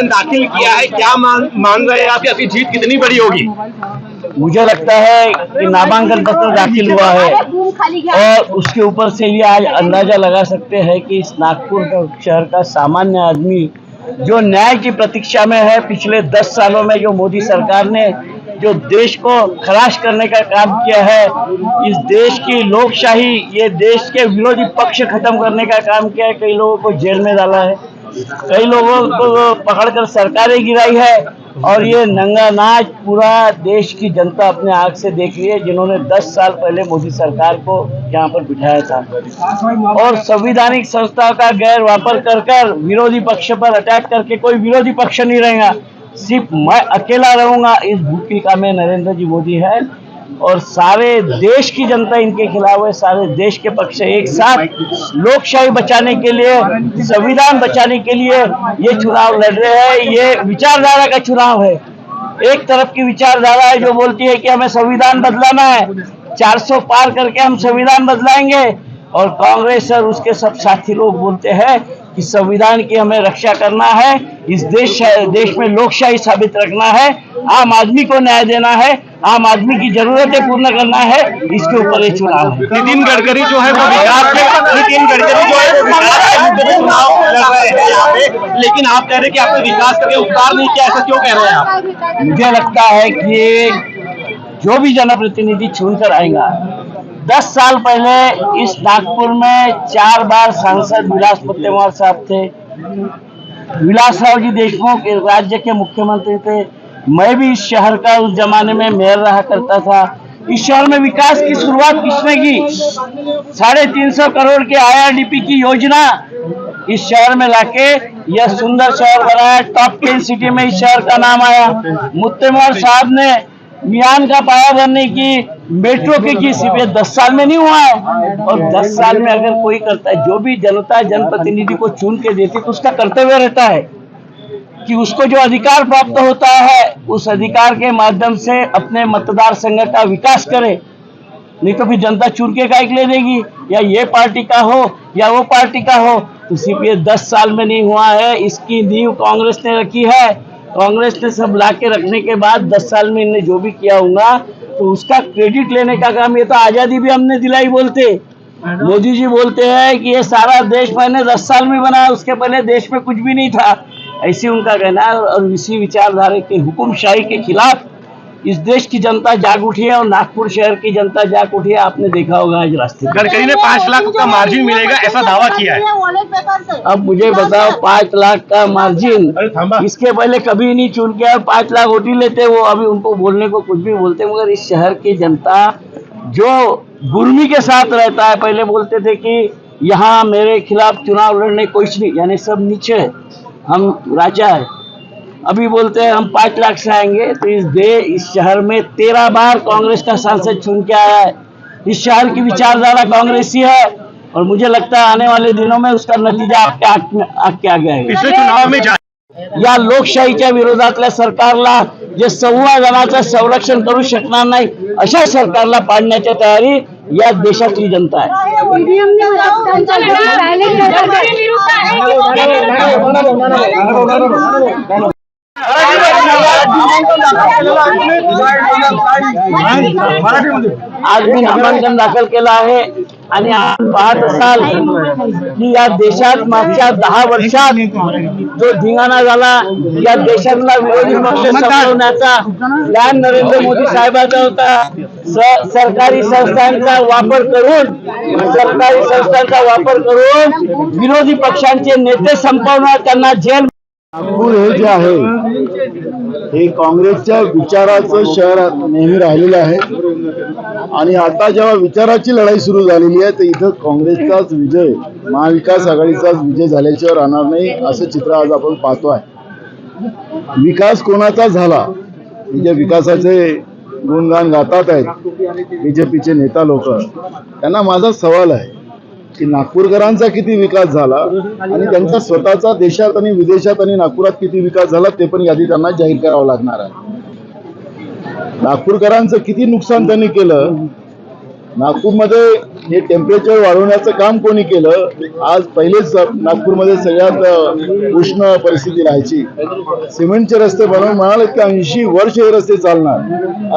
नामांकन दाखिल किया है, क्या मान मान रहे हैं आप आपकी जीत कितनी बड़ी होगी? मुझे लगता है कि नामांकन पत्र दाखिल हुआ है और उसके ऊपर से ये आज अंदाज़ा लगा सकते हैं कि इस नागपुर शहर का सामान्य आदमी जो न्याय की प्रतीक्षा में है, पिछले दस सालों में जो मोदी सरकार ने जो देश को खराश करने का काम किया है, इस देश की लोकशाही, ये देश के विरोधी पक्ष खत्म करने का काम किया है, कई लोगों को जेल में डाला है। कई लोगों को पकड़कर सरकारें गिराई है और ये नंगा नाच पूरा देश की जनता अपने आँख से देख रही है, जिन्होंने 10 साल पहले मोदी सरकार को यहाँ पर बिठाया था। और संविधानिक संस्था का गैर वापर कर कर विरोधी पक्ष पर अटैक करके कोई विरोधी पक्ष नहीं रहेगा। सिर्फ़ मैं अकेला रहूँगा, इस भूमिका में नरेंद्र जी मोदी है। और सारे देश की जनता इनके खिलाफ है, सारे देश के पक्ष एक साथ लोकशाही बचाने के लिए, संविधान बचाने के लिए ये चुनाव लड़ रहे हैं, ये विचारधारा का चुनाव है। एक तरफ़ की विचारधारा है जो बोलती है कि हमें संविधान बदलाना है 400 पार करके हम संविधान बदलाएँगे, और कांग्रेस और उसके सब साथी लोग बोलते हैं कि संविधान की हमें रक्षा करना है इस देश देश में लोकशाही साबित रखना है आम आदमी को न्याय देना है आम आदमी की जरूरतें पूर्ण करना है इसके ऊपर ये चुनाव है। नितिन गडकरी जो है वो विकास के नितिन गडकरी जो है वो विकास के मुद्दे पे चुनाव लड़ रहे हैं यहाँ पे लेकिन आप कह रहे हैं कि आपने विकास करके उपकार नहीं किया ऐसा क्यों कह रहे हैं आप? मुझे लगता है कि जो भी जनप्रतिनिधि चुनकर आएगा दस साल पहले इस नागपुर में चार बार सांसद विलास मुत्तेमवार साहब थे। विलास राव जी देशमुख राज्य के मुख्यमंत्री थे। मैं भी इस शहर का उस जमाने में मेयर रहा करता था। इस शहर में विकास की शुरुआत किसने की? साढ़े तीन सौ करोड़ के आईआरडीपी की योजना इस शहर में लाके यह सुंदर शहर बनाया। टॉप टेन सिटी में इस शहर का नाम आया। मुत्तेमवार साहब ने मियान का पाया भरने की, मेट्रो की की सिर्फ़ दस साल में नहीं हुआ है। और दस साल में अगर कोई करता है, जो भी जनता, जनप्रतिनिधि को चुन के देती तो उसका कर्तव्य रहता है कि उसको जो अधिकार प्राप्त होता है, उस अधिकार के माध्यम से अपने मतदार संघ का विकास करे। नहीं तो फिर जनता चुन के काय के ले देगी, या ये पार्टी का हो, या वो पार्टी का हो। तो सिर्फ़ दस साल में नहीं हुआ है, इसकी नींव कांग्रेस ने रखी है। कांग्रेस ने सब ला के रखने के बाद दस साल में इन्हें जो भी किया होगा तो उसका क्रेडिट लेने का काम, ये तो आज़ादी भी हमने दिलाई बोलते। मोदी जी बोलते हैं कि ये सारा देश मैंने दस साल में बनाया, उसके पहले देश में कुछ भी नहीं था। ऐसी उनका कहना है और इसी विचारधारा के हुकुमशाही के खिलाफ इस देश की जनता जाग उठी है और नागपुर शहर की जनता जाग उठी है आपने देखा होगा आज रास्ते। गडकरी ने पाँच लाख का मार्जिन मिलेगा ऐसा दावा किया है। अब मुझे बताओ पाँच लाख का मार्जिन इसके पहले कभी नहीं चुन के पाँच लाख वोटी लेते वो अभी उनको बोलने को कुछ भी बोलते मगर इस शहर की जनता जो गुर्मी के साथ रहता है पहले बोलते थे कि यहाँ मेरे खिलाफ चुनाव लड़ने कोई नहीं यानी सब नीचे है हम राजा है। अभी बोलते हैं हम पाँच लाख से आएँगे तो इस दे इस शहर में तेरह बार कांग्रेस का सांसद चुन के आया है इस शहर की विचारधारा कांग्रेसी है और मुझे लगता है आने वाले दिनों में उसका नतीजा आपके आँख में आँख के आगे आएगा पिछले चुनाव में या लोकशाहीच्या विरोधातल्या सरकारला जे संवादाचं संरक्षण करू शकणार नाही अशा सरकारला पाडण्याच्या तयारी या देशातली जनता आहे आज मी नामांकन दाखल केलं आहे आणि आपण पाहत असाल की या देशात मागच्या दहा वर्षात जो धिंगाणा झाला या देशातला विरोधी पक्ष संपवण्याचा प्लॅन नरेंद्र मोदी साहेबांचा होता. सरकारी संस्थांचा वापर करून सरकारी संस्थांचा वापर करून विरोधी पक्षांचे नेते संपवणार त्यांना जेल नागपूर हे जे आहे हे काँग्रेसच्या विचाराचं शहर नेहमी राहिलेलं आहे. आणि आता जेव्हा विचाराची लढाई सुरू झालेली आहे तर इथं काँग्रेसचाच विजय महाविकास आघाडीचाच विजय झाल्याशिवाय राहणार नाही असं चित्र आज आपण पाहतो आहे विकास कोणाचा झाला? म्हणजे विकासाचे गुणगान गातात आहेत बीजेपीचे नेता लोक त्यांना माझा सवाल आहे. की नागपूरकरांचा किती विकास झाला आणि त्यांचा स्वतःचा देशात आणि विदेशात आणि नागपुरात किती विकास झाला ते पण यादी त्यांना जाहीर करावं लागणार आहे. नागपूरकरांचं किती नुकसान त्यांनी केलं नागपूरमध्ये हे टेम्परेचर वाढवण्याचं काम कोणी केलं आज पहिलेच नागपूरमध्ये सगळ्यात उष्ण परिस्थिती राहायची. सिमेंटचे रस्ते बनवून म्हणाले की ऐंशी वर्ष हे रस्ते चालणार.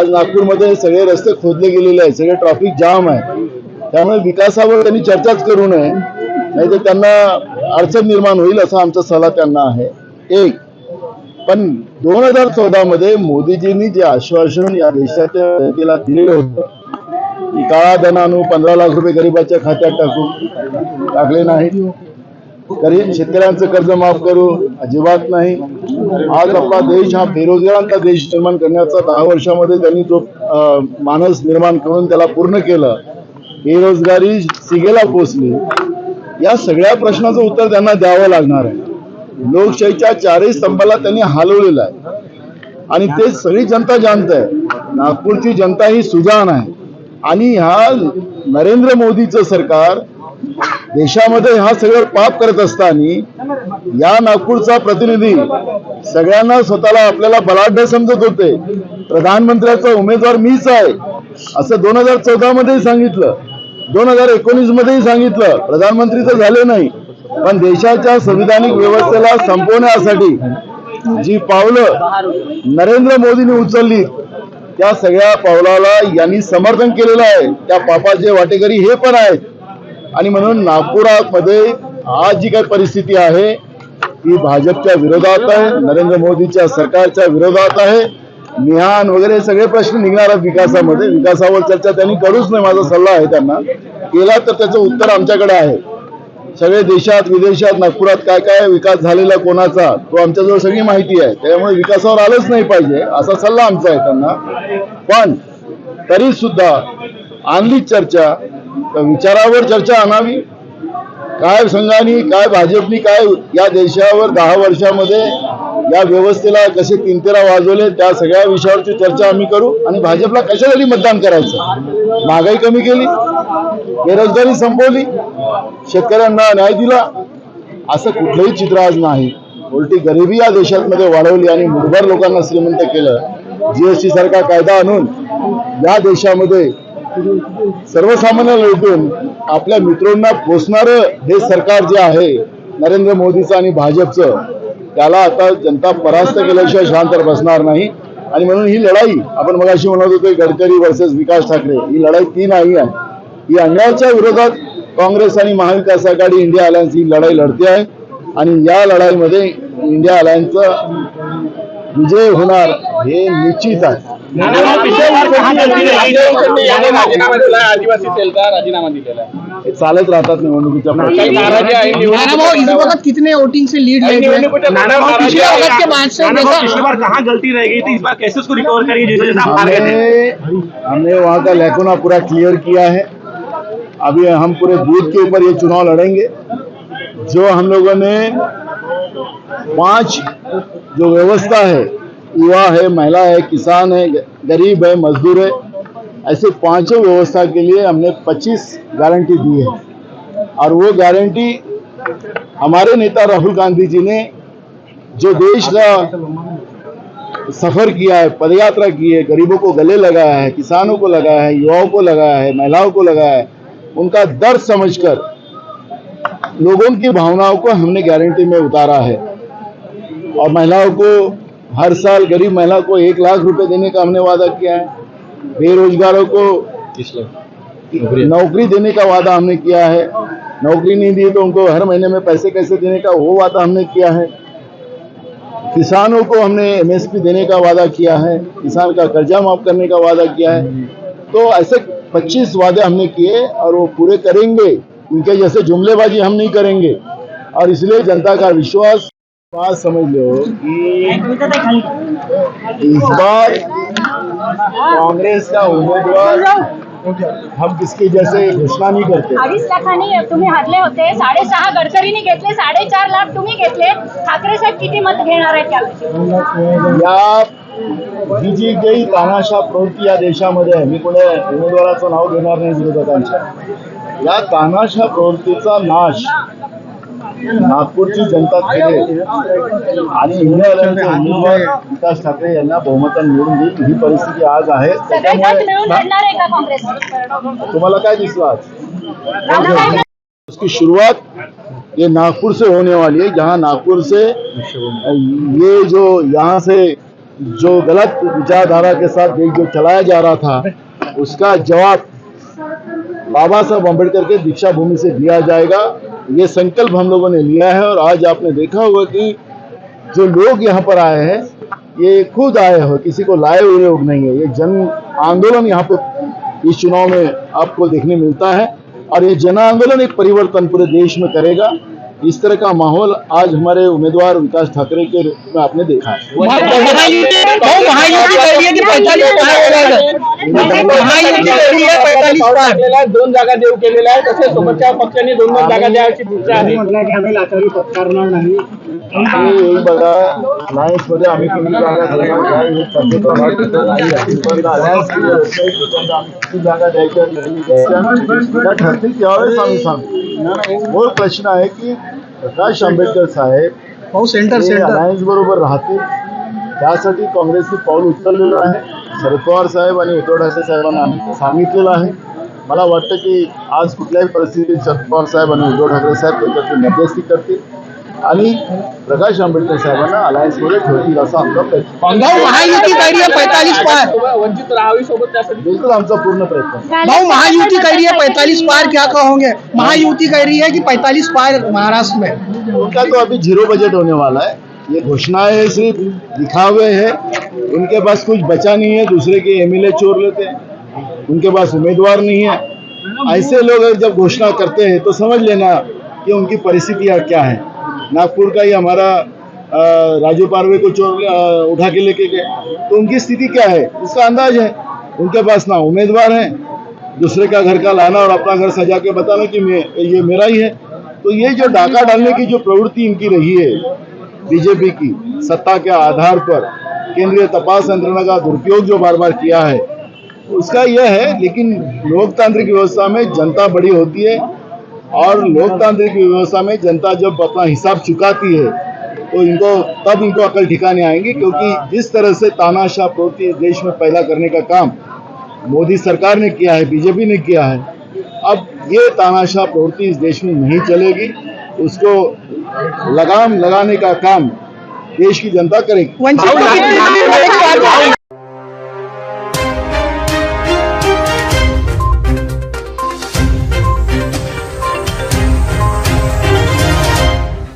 आज नागपूरमध्ये सगळे रस्ते खोदले गेलेले आहेत सगळे ट्रॅफिक जाम आहे. त्यामुळे विकासावर त्यांनी चर्चाच करू नये. नाही तर त्यांना अडचण निर्माण होईल असा आमचा सल्ला त्यांना आहे. एक पण दोन हजार चौदा मध्ये मोदीजींनी जे आश्वासन या देशाच्या जनतेला दिलेलं होतं की काळा धन आणू पंधरा लाख रुपये गरिबाच्या खात्यात टाकू. टाकले नाहीत गरीब शेतकऱ्यांचं कर्ज माफ करू अजिबात नाही. आज आपला देश हा बेरोजगारांचा देश निर्माण करण्याचा दहा वर्षामध्ये त्यांनी जो मानस निर्माण करून त्याला पूर्ण केलं बेरोजगारी सिगेला पोचली. या सगळ्या प्रश्नाचं उत्तर त्यांना द्यावं लागणार आहे. लोकशाहीच्या चारही स्तंभाला त्यांनी हलवलेलं आहे. आणि ते सगळी जनता जाणत. आहे नागपूरची जनता ही सुजाण आहे. आणि ह्या नरेंद्र मोदीचं सरकार देशामध्ये हा सगळं पाप करत असताना या नागपूरचा प्रतिनिधी सगळ्यांना स्वतःला आपल्याला बलाढ्य समजत होते. प्रधानमंत्र्याचा उमेदवार मीच आहे असं दोन हजार चौदा मध्ये सांगितलं. दोन हजार एकोणीस मध्येही सांगितलं प्रधानमंत्री तर झाले नाही पण देशाच्या संविधानिक व्यवस्थेला संपवण्यासाठी जी पावलं नरेंद्र मोदींनी उचलली त्या सगळ्या पावलाला यांनी समर्थन केलेलं आहे. त्या पापाचे वाटेकरी हे पण आहेत. आणि म्हणून नागपुरामध्ये आज जी काही परिस्थिती आहे ती भाजपच्या विरोधात आहे नरेंद्र मोदीच्या सरकारच्या विरोधात आहे. मिहान वगैरे सगळे प्रश्न निघणार आहेत विकासामध्ये. विकासावर चर्चा त्यांनी करूच नाही माझा सल्ला आहे त्यांना. केला तर त्याचं उत्तर आमच्याकडे आहे. सगळे देशात विदेशात नागपुरात काय काय विकास झालेला कोणाचा तो आमच्याजवळ सगळी माहिती आहे. त्यामुळे विकासावर आलंच नाही पाहिजे असा सल्ला आमचा आहे त्यांना. पण तरी सुद्धा आणलीच चर्चा. विचारावर चर्चा आणावी. काय संघाने काय भाजपनी काय या देशावर दहा वर्षामध्ये या व्यवस्थेला कसे तिंतेरा वाजवले त्या सगळ्या विषयावरची चर्चा आम्ही करू आणि भाजपला कशासाठी मतदान करायचं? महागाई कमी केली बेरोजगारी संपवली शेतकऱ्यांना न्याय दिला. असं कुठलंही चित्र आज नाही. उलटी गरिबी या देशामध्ये वाढवली आणि मुठभर लोकांना श्रीमंत केलं. जीएसटी सारखा कायदा आणून या देशामध्ये सर्वसामान्य लुटून आपल्या मित्रांना पोचणारं हे सरकार जे आहे नरेंद्र मोदीचं आणि भाजपचं त्याला आता जनता परास्त केल्याशिवाय शांत बसणार नाही. आणि म्हणून ही लढाई आपण मगाशी म्हणत होतो गडकरी वर्सेस विकास ठाकरे ही लढाई ती नाही आहे. ही अन्यायाच्या विरोधात काँग्रेस आणि महाविकास आघाडी इंडिया अलायन्स ही लढाई लढते आहे. आणि या लढाईमध्ये इंडिया अलायन्सचा विजय होणार हे निश्चित आहे. नाना भाऊ, पिछले बार कहाँ गलती रही थी? याने राजीनामा दिला आदिवासी सेलचा राजीनामा दिलेला आहे चालत राहतात निवडणुकीच्या काही प्रचारात. नाराजी आहे नाना भाऊ इस वक्त कितने वोटिंग से लीड काही ले गए निवडणुकीच्या नाना भाऊ, पिछले वक्त के बाद से नाना भाऊ, देखा- पिछली बार कहाँ गलती रह गई थी इस बार कैसे उसको रिकवर करेंगे जैसे जैसे आप हार गए थे हमने हमने वहाँ का लैकुना पूरा क्लियर किया है अभी हम पूरे बूथ के ऊपर ये चुनाव लड़ेंगे जो हम लोगों ने पाँच जो व्यवस्था है युवा है, महिला है, किसान है, गरीब है, मजदूर है, ऐसे पाँचों व्यवस्था के लिए हमने 25 गारंटी दी है। और वो गारंटी हमारे नेता राहुल गांधी जी ने जो देश का सफ़र किया है, पदयात्रा की है, गरीबों को गले लगाया है, किसानों को लगाया है, युवाओं को लगाया है, महिलाओं को लगाया है, उनका दर्द समझकर लोगों की भावनाओं को हमने गारंटी में उतारा है। और महिलाओं को हर साल गरीब महिला को एक लाख रुपए देने का हमने वादा किया है। बेरोजगारों को नौकरी। देने का वादा हमने किया है। नौकरी नहीं दी तो उनको हर महीने में पैसे कैसे देने का वो वादा हमने किया है। किसानों को हमने एमएसपी देने का वादा किया है। किसान का कर्जा माफ़ करने का वादा किया है। तो ऐसे 25 वादे हमने किए और वो पूरे करेंगे। उनके जैसे जुमलेबाजी हम नहीं करेंगे। और इसलिए जनता का विश्वास बात समझ लो कि इस बार कांग्रेस का उम्मीदवार हम किसकी जैसे घोषणा नहीं करते. अडीच लाखांनी तुम्ही हारले होते साडेसहा गडकरींनी घेतले साडेचार लाख तुम्ही घेतले. ठाकरे साहेब किती मत घेणार आहेत या ही जी काही तानाशा प्रवृत्ती या देशामध्ये आहे. मी कोणी उमेदवाराचं नाव घेणार नाही विरोधकांच्या. या तानाशा प्रवृत्तीचा नाश नागपूरची जनता केले आणि इंडिया उमेदवार विकास ठाकरे यांना बहुमताने निवडून देईल. ही परिस्थिती आज आहे. त्याच्यामुळे काँग्रेस? तुम्हाला काय दिसलं आज? उसकी शुरुआत ये नागपुर से होने वाली है जहाँ नागपुर से ये जो यहाँ से जो गलत विचारधारा के साथ देश जो चलाया जा रहा था उसका जवाब बाबा साहब अंबेडकर के दीक्षा भूमि से दिया जाएगा। ये संकल्प हम लोगों ने लिया है और आज आपने देखा होगा कि जो लोग यहाँ पर आए हैं, ये खुद आए हो, किसी को लाए हुए लोग नहीं है। ये जन आंदोलन यहाँ पर इस चुनाव में आपको देखने मिलता है और ये जन आंदोलन एक परिवर्तन पूरे देश में करेगा। इस तरह का माहौल आज हमारे उम्मीदवार विकास ठाकरे के रूप में आपने देखा है दोन जागा देऊ केलेल्या आहे तसेच सोबतच्या पक्षांनी दोन दोन जागा द्यायची इच्छा आहे बघा मध्ये आम्ही किती जागा हे जागा द्यायच्या ठरल्या. त्या ठरतील त्यावेळेस आम्ही सांगतो मूळ प्रश्न आहे की प्रकाश आंबेडकर साहेब सेंटर हे सेंटर अलायन्स बरोबर राहतील त्यासाठी काँग्रेसने पाऊल उचललेलं आहे शरद पवार साहेब आणि उद्धव ठाकरे साहेबांना सांगितलेलं आहे मला वाटतं की आज कुठल्याही परिस्थितीत शरद पवार साहेब आणि उद्धव ठाकरे साहेब त्याच्यातली मध्यस्थी करतील प्रकाश आंबेडकर साहेबांना अलायन्समध्ये ठेवतील असा आमचा प्रयत्न. भाऊ महायुती आहे पैतालीस पार वंचित राहावी सोबत त्यासाठी बिलकुल आमचा पूर्ण प्रयत्न. भाऊ महायुति कह रही है पैतालीस पार क्या कहोगे? महायुति कह रही है कि पैतालीस पार महाराष्ट्र में? उनका तो अभी ज़ीरो बजट होने वाला है। ये घोषणाएँ सिर्फ़ दिखावे है। उनके पास कुछ बचा नहीं है दूसरे के एमएलए चोर लेते हैं। उनके पास उम्मीदवार नहीं है। ऐसे लोग जब घोषणा करते हैं तो समझ लेना कि उनकी परिस्थितियाँ क्या है। नागपुर का ही हमारा राजू पारवे को चोर उठा के लेके गए। तो उनकी स्थिति क्या है? इसका अंदाज है। उनके पास ना उम्मीदवार हैं, दूसरे का घर का लाना और अपना घर सजा के बताना कि मैं, ये मेरा ही है। तो ये जो डाका डालने की जो प्रवृत्ति इनकी रही है, बीजेपी की, सत्ता के आधार पर, केंद्रीय तपास यंत्रणा का दुरुपयोग जो बार बार किया है, उसका यह है, लेकिन लोकतांत्रिक व्यवस्था में जनता बड़ी होती है। और लोकतांत्रिक व्यवस्था में जनता जब अपना हिसाब चुकाती है तो इनको तब इनको अकल ठिकाने आएँगे क्योंकि जिस तरह से तानाशाह प्रवृत्ति इस देश में पैदा करने का काम मोदी सरकार ने किया है बीजेपी ने किया है अब ये तानाशाह प्रवृत्ति इस देश में नहीं चलेगी। उसको लगाम लगाने का काम देश की जनता करेगी।